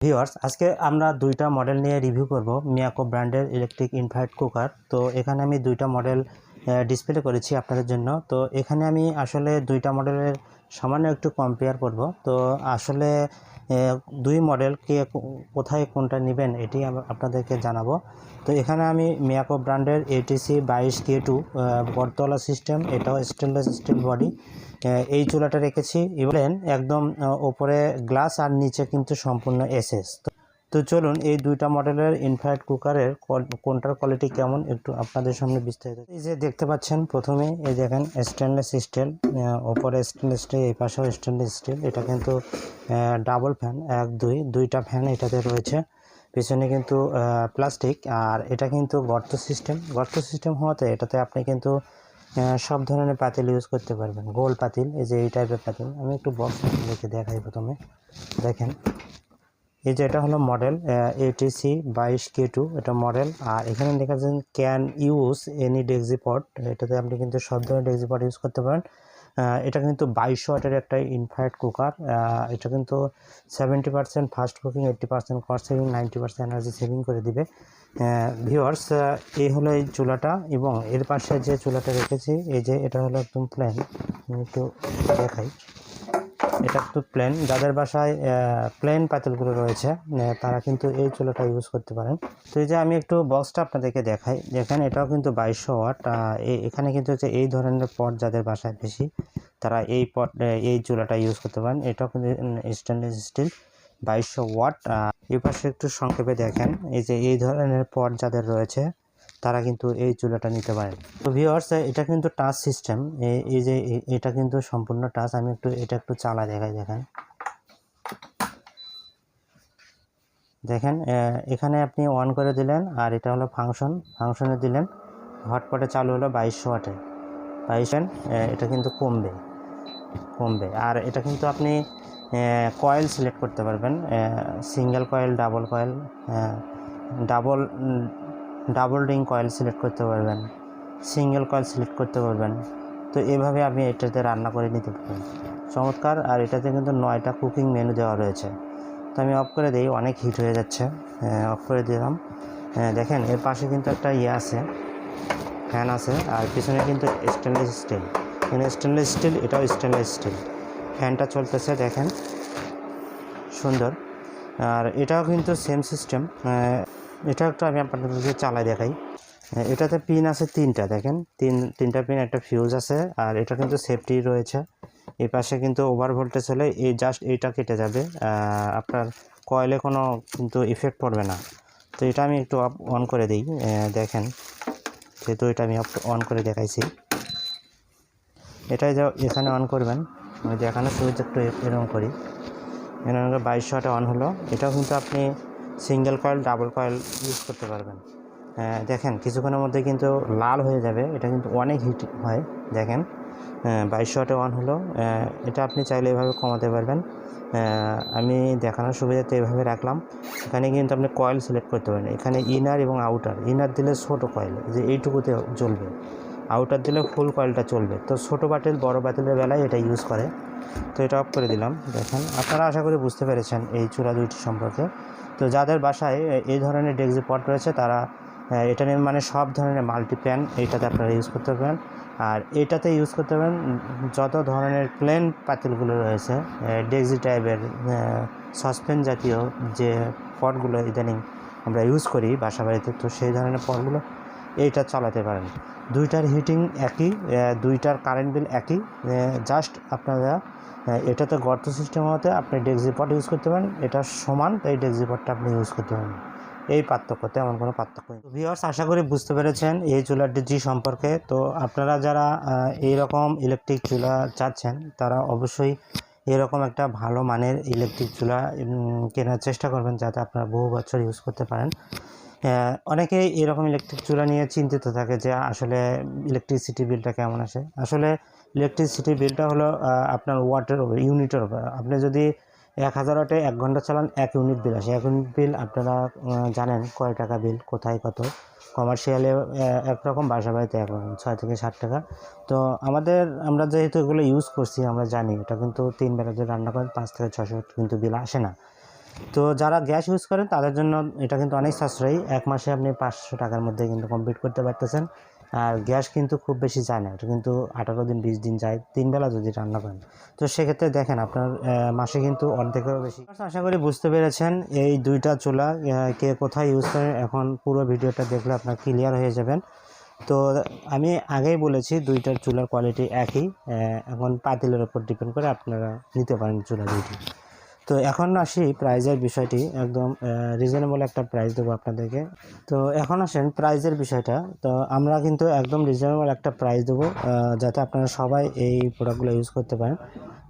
Viewers আজকে আমরা দুইটা মডেল নিয়ে রিভিউ করব, মিয়াকো ব্র্যান্ডের ইলেকট্রিক ইনভার্ট কুকার তো এখানে আমি দুইটা মডেল ডিসপ্লে করেছি আপনাদের জন্য। তো এখানে আমি আসলে দুইটা মডেলের সামান্য একটু কম্পেয়ার করব। তো আসলে দুই মডেল কে কোথায় কোনটা নেবেন এটি আপনাদেরকে জানাব। তো এখানে আমি মিয়াকো ব্র্যান্ডের এটিসি বাইশ কে টু বটতলা সিস্টেম এটাও স্টেনলেস স্টিল বডি এই চুলাটা রেখেছি। ইভেন একদম ওপরে গ্লাস আর নিচে কিন্তু সম্পূর্ণ এসএস তো চলুন এই দুইটা মডেলের ইনফ্রারেড কুকারের কোনটার কোয়ালিটি কেমন একটু আপনাদের সামনে বিস্তারিত এই যে দেখতে পাচ্ছেন প্রথমে, এই দেখেন স্টেনলেস স্টিল ওপরে স্টেনলেস স্টিল এই পাশেও স্টেনলেস স্টিল এটা কিন্তু ডাবল ফ্যান এক, দুই, দুইটা ফ্যান এটাতে রয়েছে। পেছনে কিন্তু প্লাস্টিক আর এটা কিন্তু গর্ত সিস্টেম গর্ত সিস্টেম হওয়াতে এটাতে আপনি কিন্তু সব ধরনের পাতিল ইউজ করতে পারবেন। গোল পাতিল, এই যে এই টাইপের পাতিল। আমি একটু বক্স দেখে দেখাই প্রথমে। দেখেন এই যে এটা হলো মডেল এটিসি বাইশ কে টু এটা মডেল আর এখানে লেখা আছে ক্যান ইউজ এনি ডেক্সিপট এটাতে আপনি কিন্তু সব ধরনের ডেক্সিপট ইউজ করতে পারেন। এটা কিন্তু বাইশ ওয়াটের একটা ইনফ্রারেড কুকার এটা কিন্তু seventy percent fast cooking eighty percent cost saving ninety percent energy saving করে দিবে। ভিওয়ার্স এই হলো এই চুলাটা এবং এর পাশে যে চুলাটা রেখেছি, এই যে এটা হলো একদম প্ল্যান একটু দেখাই। এটা একটু প্লেন যাদের বাসায় প্লেন পাতিলগুলো রয়েছে তারা কিন্তু এই চুলাটা ইউজ করতে পারেন। তো এই যে আমি একটু বক্সটা আপনাদেরকে দেখাই, দেখেন এটাও কিন্তু বাইশশো ওয়াট। এখানে কিন্তু হচ্ছে এই ধরনের পট যাদের বাসায় বেশি, তারা এই পট এই চুলাটা ইউজ করতে পারেন। এটাও কিন্তু স্টেনলেস স্টিল বাইশশো ওয়াট। এই পাশে একটু সংক্ষেপে দেখেন, এই যে এই ধরনের পট যাদের রয়েছে তারা কিন্তু এই চুলাটা নিতে পারেন তো ভিওয়ার্স এটা কিন্তু টাচ সিস্টেম এই যে এটা কিন্তু সম্পূর্ণ টাচ আমি একটু, এটা একটু চালা দেখাই, দেখেন। দেখেন এখানে আপনি অন করে দিলেন, আর এটা হলো ফাংশন ফাংশনে দিলেন হটপটে চালু হলো বাইশশো ওয়াটে বাইশেন এটা কিন্তু কমবে কমবে। আর এটা কিন্তু আপনি কয়েল সিলেক্ট করতে পারবেন single coil double coil double double ring coil select করতে পারবেন সিঙ্গেল কয়েল সিলেক্ট করতে পারবেন। তো এভাবে আপনি এটাতে রান্না করে নিতে পারবেন চমৎকার আর এটাতে কিন্তু নয়টা কুকিং মেনু দেওয়া রয়েছে। তো আমি অফ করে দিই অনেক হিট হয়ে যাচ্ছে। অফ করে দিলাম। আহ, দেখেন এর পাশে কিন্তু একটা ইয়ে আছে ফ্যান আছে আর পিছনে কিন্তু স্টেনলেস স্টিল এখানে স্টেনলেস স্টিল এটাও স্টেনলেস স্টিল ফ্যানটা চলতেছে দেখেন সুন্দর। আর এটাও কিন্তু সেম সিস্টেম এটা একটু আমি আপনাদেরকে চালাই দেখাই। এটাতে পিন আছে তিনটা, দেখেন। তিন, তিনটা পিন একটা ফিউজ আছে, আর এটা কিন্তু সেফটি রয়েছে। এই পাশে কিন্তু ওভার ভোল্টেজ হলে এই জাস্ট এইটা কেটে যাবে। আপনার কয়েলে কোনো কিন্তু ইফেক্ট পড়বে না। তো এটা আমি একটু অন করে দিই। দেখেন, যেহেতু এটা আমি অন করে দেখাইছি। এটাই যা এখানে অন করবেন। দেখানোর শুরুতে একটু এরকম করি। এরকম করে বাইশ শটে অন হলো। এটাও কিন্তু আপনি single coil double coil use করতে পারবেন। দেখেন, কিছুক্ষণের মধ্যে কিন্তু লাল হয়ে যাবে। এটা কিন্তু অনেক হিট হয়, দেখেন। বাইশ শটে অন হলো। এটা আপনি চাইলে এভাবে কমাতে পারবেন। আমি দেখানোর সুবিধাতে এভাবে রাখলাম। এখানে কিন্তু আপনি কয়েল সিলেক্ট করতে পারেন। এখানে ইনার এবং আউটার ইনার দিলে ছোটো কয়েল যে এইটুকুতে জ্বলবে আউটার দিলে ফুল কয়েলটা চলবে। তো ছোটো বাতিল বড় বাতিলের বেলায় এটা ইউজ করে। তো এটা অফ করে দিলাম, দেখেন। আপনারা আশা করি বুঝতে পেরেছেন এই চূড়া দুইটি সম্পর্কে। তো যাদের বাসায় এই ধরনের ডেক্সি পট রয়েছে, তারা এটা নিয়ে মানে সব ধরনের মাল্টি প্যান এইটাতে আপনারা ইউজ করতে পারবেন। আর এটাতে ইউজ করতে পারবেন, যত ধরনের প্লেন পাতিলগুলো রয়েছে ডেক্সি টাইপের সসপেন জাতীয় যে পটগুলো ইদানিং আমরা ইউজ করি বাসা বাড়িতে তো সেই ধরনের পটগুলো এইটা চালাতে পারেন। দুইটার হিটিং একই দুইটার কারেন্ট বিল একই জাস্ট আপনারা এটাতে গর্ত সিস্টেম হতে আপনি ডেক্সি পট ইউজ করতে পারেন, এটা সমান, তাই ডেক্সি পটটা আপনি ইউজ করতে পারেন। এই পার্থক্য, তেমন কোনো পার্থক্য নেই। ভিওর্স আশা করি বুঝতে পেরেছেন এই চুলার জি সম্পর্কে। তো আপনারা যারা এই রকম ইলেকট্রিক চুলা চাচ্ছেন, তারা অবশ্যই এরকম একটা ভালো মানের ইলেকট্রিক চুলা কেনার চেষ্টা করবেন, যাতে আপনারা বহু বছর ইউজ করতে পারেন। আহ, অনেকেই এরকম ইলেকট্রিক চুলা নিয়ে চিন্তিত থাকে যে আসলে ইলেকট্রিসিটি বিলটা কেমন আসে। আসলে ইলেকট্রিসিটি বিলটা হলো আপনার ওয়াটের উপর ইউনিটের উপর আপনি যদি এক হাজার ওয়াটে এক ঘণ্টা চালান এক ইউনিট বিল আসে। এক ইউনিট বিল আপনারা জানেন কয় টাকা বিল কোথায় কত। কমার্শিয়ালে একরকম বাসা বাড়িতে একরকম ছয় থেকে ষাট টাকা। তো আমাদের আমরা যেহেতু এগুলো ইউজ করছি আমরা জানি এটা কিন্তু তিন বেলা যে রান্না করেন পাঁচ থেকে ছশো কিন্তু বিল আসে না। তো যারা গ্যাস ইউজ করেন, তাদের জন্য এটা কিন্তু অনেক সাশ্রয়ী। এক মাসে আপনি পাঁচশো টাকার মধ্যে কিন্তু কমপ্লিট করতে পারতেছেন। আর গ্যাস কিন্তু খুব বেশি যায় না, এটা কিন্তু আঠারো দিন, বিশ দিন যায়, তিন বেলা যদি রান্না করেন। তো সেক্ষেত্রে দেখেন আপনার মাসে কিন্তু অর্ধেকেরও বেশি। আশা করি বুঝতে পেরেছেন এই দুইটা চুলা কে কোথায় ইউজ করেন, এখন পুরো ভিডিওটা দেখলে আপনার ক্লিয়ার হয়ে যাবেন। তো আমি আগেই বলেছি দুইটার চুলার কোয়ালিটি একই এখন পাতিলের ওপর ডিপেন্ড করে আপনারা নিতে পারেন চুলা দুইটি। তো এখন আসি প্রাইজের বিষয়টি, একদম রিজনেবল একটা প্রাইস দেবো আপনাদেরকে। তো এখন আসেন প্রাইজের বিষয়টা। তো আমরা কিন্তু একদম রিজনেবল একটা প্রাইস দেবো যাতে আপনারা সবাই এই প্রোডাক্টগুলো ইউজ করতে পারেন।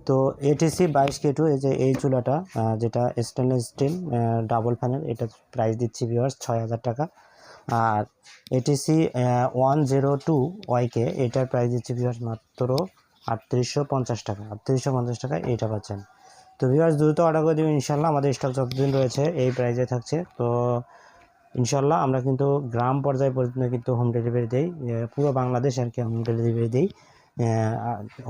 তো এটিসি বাইশ কে টু এই যে এই চুলাটা যেটা স্টেনলেস স্টিল ডাবল ফ্যানের এটা প্রাইস দিচ্ছি ভিওয়ার্স ছয় হাজার টাকা। আর ATC one zero two YK এটার প্রাইস দিচ্ছি ভিওয়ার্স মাত্র আটত্রিশশো পঞ্চাশ টাকা, আটত্রিশশো পঞ্চাশ টাকা এইটা পাচ্ছেন। তো ভিউয়ার্স দ্রুত অর্ডার করে দেবেন ইনশাল্লাহ আমাদের স্টক যতদিন রয়েছে, এই প্রাইজে থাকছে। তো ইনশাল্লাহ আমরা কিন্তু গ্রাম পর্যায়ে পর্যন্ত কিন্তু হোম ডেলিভারি দিই পুরো বাংলাদেশ আর কি হোম ডেলিভারি দিই।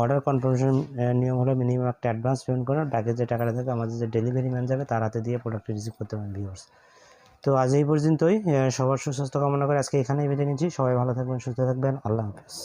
অর্ডার কনফার্মেশন নিয়ম হলো মিনিমাম একটা অ্যাডভান্স পেমেন্ট করে বাকি যে টাকাটা থাকে আমাদের যে ডেলিভারি ম্যান যাবে তার হাতে দিয়ে প্রোডাক্টটি রিসিভ করতে পারেন ভিউয়ার্স তো আজ এই পর্যন্তই সবার সুস্বাস্থ্য কামনা করে আজকে এখানেই বেঁধে নিচ্ছি। সবাই ভালো থাকবেন, সুস্থ থাকবেন, আল্লাহ হাফেজ।